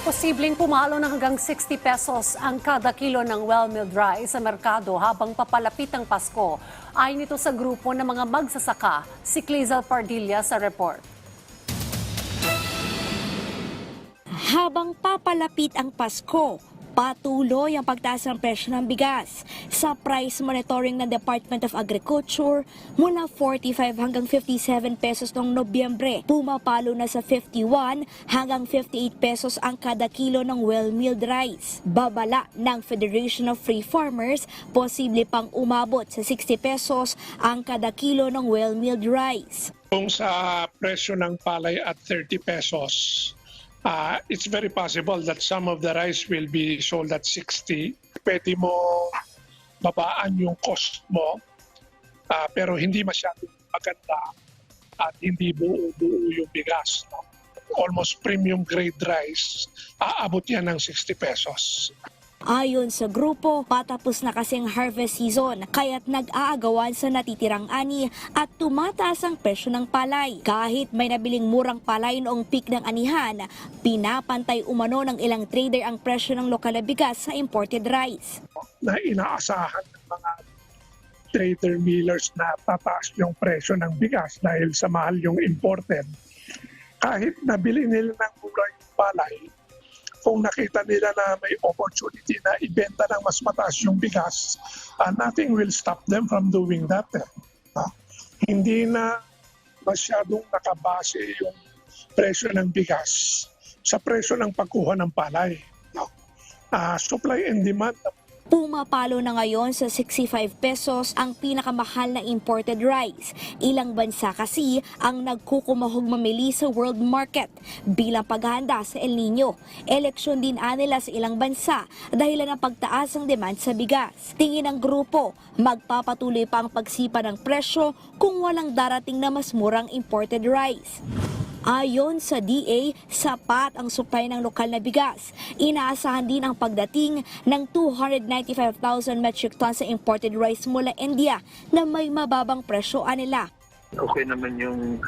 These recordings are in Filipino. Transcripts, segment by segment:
Posibleng pumalo ng hanggang 60 pesos ang kada kilo ng well-milled rice sa merkado habang papalapit ang Pasko. Ayon ito sa grupo ng mga magsasaka, si Clizal Pardilla sa report. Habang papalapit ang Pasko, patuloy ang pagtaas ng presyo ng bigas. Sa price monitoring ng Department of Agriculture, mula 45 hanggang 57 pesos noong Nobyembre, pumapalo na sa 51 hanggang 58 pesos ang kada kilo ng well-milled rice. Babala ng Federation of Free Farmers, posible pang umabot sa 60 pesos ang kada kilo ng well-milled rice. Kung sa presyo ng palay at 30 pesos, uh, it's very possible that some of the rice will be sold at 60. Pwede mo babaan yung cost mo, ah, pero hindi masyadong maganda at hindi buo-buo yung bigas. No? Almost premium grade rice, aabot yan ng 60 pesos. Ayon sa grupo, patapos na kasing harvest season, kaya't nag-aagawan sa natitirang ani at tumataas ang presyo ng palay. Kahit may nabiling murang palay noong peak ng anihan, pinapantay umano ng ilang trader ang presyo ng lokal na bigas sa imported rice. na inaasahan ng mga trader millers na tataas yung presyo ng bigas dahil sa mahal yung imported. Kahit nabili nila ng mura yung palay, kung nakita nila na may opportunity na ibenta ng mas mataas yung bigas, uh, nothing will stop them from doing that. eh. Ah, hindi na masyadong nakabase yung presyo ng bigas sa presyo ng pagkuha ng palay. Ah, supply and demand Pumapalo na ngayon sa 65 pesos ang pinakamahal na imported rice. Ilang bansa kasi ang nagkukumahog mamili sa world market bilang paghahanda sa El Nino. Eleksyon din anila sa ilang bansa dahil ng pagtaas ng demand sa bigas. Tingin ng grupo, magpapatuloy pa ang pagsipa ng presyo kung walang darating na mas murang imported rice. Ayon sa DA, sapat ang supply ng lokal na bigas. Inaasahan din ang pagdating ng 295,000 metric tons sa imported rice mula India na may mababang presyo nila. okay naman yung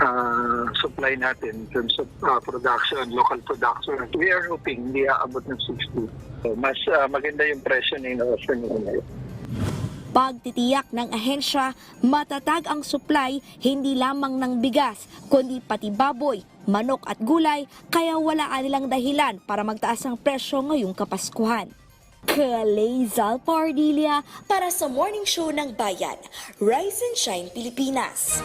uh, supply natin in terms of uh, production, local production. We are hoping hindi aabot ng 60. So, mas uh, maganda yung presyo na inooffer ngayon. Pagtitiyak ng ahensya, matatag ang supply hindi lamang ng bigas, kundi pati baboy, manok at gulay, kaya wala nilang dahilan para magtaas ang presyo ngayong Kapaskuhan. Kalezal Pardilia para sa Morning Show ng Bayan, Rise and Shine Pilipinas.